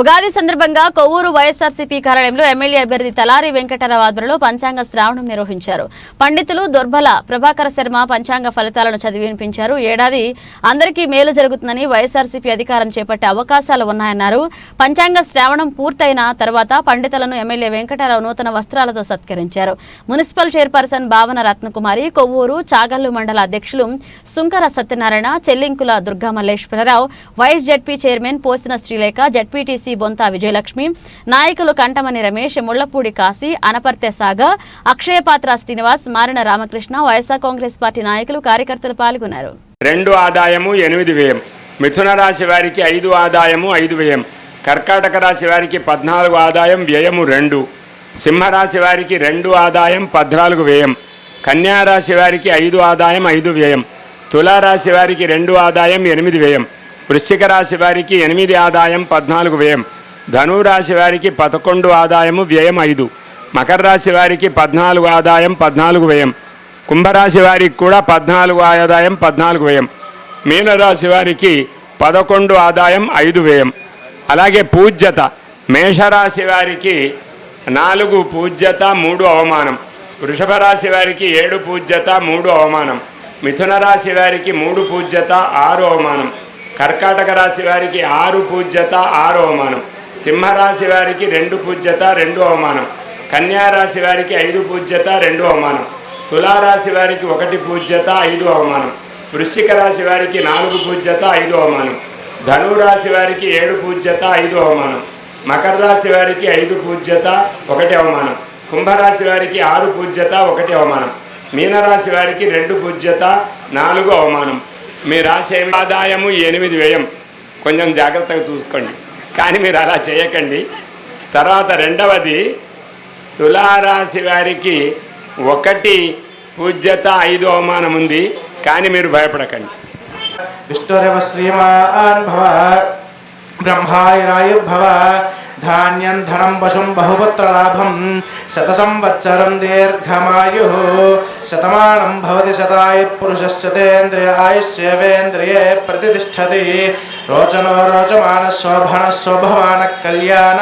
ఉగాది సందర్భంగా కొవ్వూరు వైఎస్ఆర్సీపీ కార్యాలయంలో ఎమ్మెల్యే అభ్యర్థి తలారి వెంకటరావు ఆధ్వర్యంలో పంచాంగ శ్రావణం నిర్వహించారు. పండితులు దుర్బల ప్రభాకర శర్మ పంచాంగ ఫలితాలను చదివి వినిపించారు. ఏడాది అందరికీ మేలు జరుగుతుందని వైఎస్ఆర్సీపీ అధికారం చేపట్టే అవకాశాలు ఉన్నాయన్నారు. పంచాంగ శ్రావణం పూర్తయిన తర్వాత పండితులను ఎమ్మెల్యే వెంకటరావు నూతన వస్త్రాలతో సత్కరించారు. మున్సిపల్ చైర్పర్సన్ భావన రత్నకుమారి కొవ్వూరు చాగల్లు మండల అధ్యక్షులు Sunkara Satyanarayana Chellinkula Durga Malleswararao vice ZP chairman Posina Srilekha ZPTC బొంత విజయలక్ష్మి నాయకులు కంటమని రమేష్ ముళ్ళపూడి కాశీ అనపర్తె సాగర్ అక్షయపాత్ర శ్రీనివాస్ మారిన రామకృష్ణ వైఎస్ఆర్ కాంగ్రెస్ పార్టీ నాయకులు కార్యకర్తలు పాల్గొన్నారు. రెండు ఆదాయము ఎనిమిది వ్యయం. మిథున రాశి వారికి ఐదు ఆదాయము ఐదు వ్యయం. కర్కాటక రాశి వారికి పద్నాలుగు ఆదాయం వ్యయము రెండు. సింహరాశి వారికి రెండు ఆదాయం పద్నాలుగు వ్యయం. కన్యారాశి వారికి ఐదు ఆదాయం ఐదు వ్యయం. తులారాశి వారికి రెండు ఆదాయం ఎనిమిది వ్యయం. వృశ్చిక రాశి వారికి ఎనిమిది ఆదాయం పద్నాలుగు వ్యయం. ధనురాశి వారికి పదకొండు ఆదాయము వ్యయం ఐదు. మకర రాశి వారికి పద్నాలుగు ఆదాయం పద్నాలుగు వ్యయం. కుంభరాశి వారికి కూడా పద్నాలుగు ఆదాయం పద్నాలుగు వ్యయం. మీనరాశి వారికి పదకొండు ఆదాయం ఐదు వ్యయం. అలాగే పూజ్యత. మేషరాశి వారికి నాలుగు పూజ్యత మూడు అవమానం. వృషభ రాశి వారికి ఏడు పూజ్యత మూడు అవమానం. మిథున రాశి వారికి మూడు పూజ్యత ఆరు అవమానం. కర్కాటక రాశి వారికి ఆరు పూజ్యత ఆరు అవమానం. సింహరాశి వారికి రెండు పూజ్యత రెండు అవమానం. కన్యారాశి వారికి ఐదు పూజ్యత రెండు అవమానం. తులారాశి వారికి ఒకటి పూజ్యత ఐదు అవమానం. వృశ్చిక రాశి వారికి నాలుగు పూజ్యత ఐదు అవమానం. ధనురాశి వారికి ఏడు పూజ్యత ఐదు అవమానం. మకర రాశి వారికి ఐదు పూజ్యత ఒకటి అవమానం. కుంభరాశి వారికి ఆరు పూజ్యత ఒకటి అవమానం. మీనరాశి వారికి రెండు పూజ్యత నాలుగు అవమానం. మీ రాసే ఆదాయము ఎనిమిది వ్యయం కొంచెం జాగ్రత్తగా చూసుకోండి. కానీ మీరు అలా చేయకండి. తర్వాత రెండవది తులారాశి వారికి ఒకటి పూజ్యత ఐదు అవమానం ఉంది. కానీ మీరు భయపడకండి. విష్ణురవ శ్రీమాన్ భవ బ్రహ్మాయురాయుర్భవ ధాన్యం ధనం వశం బహుపుత్రలాభం శత సంవత్సరం దీర్ఘమాయు శతమానం భవతి శతాయు పురుషశతేంద్రియ ఆయుష్యేవేంద్రియే ప్రతిష్టతి రోచనో రోచమాన శోభన శోభమాన కళ్యాణ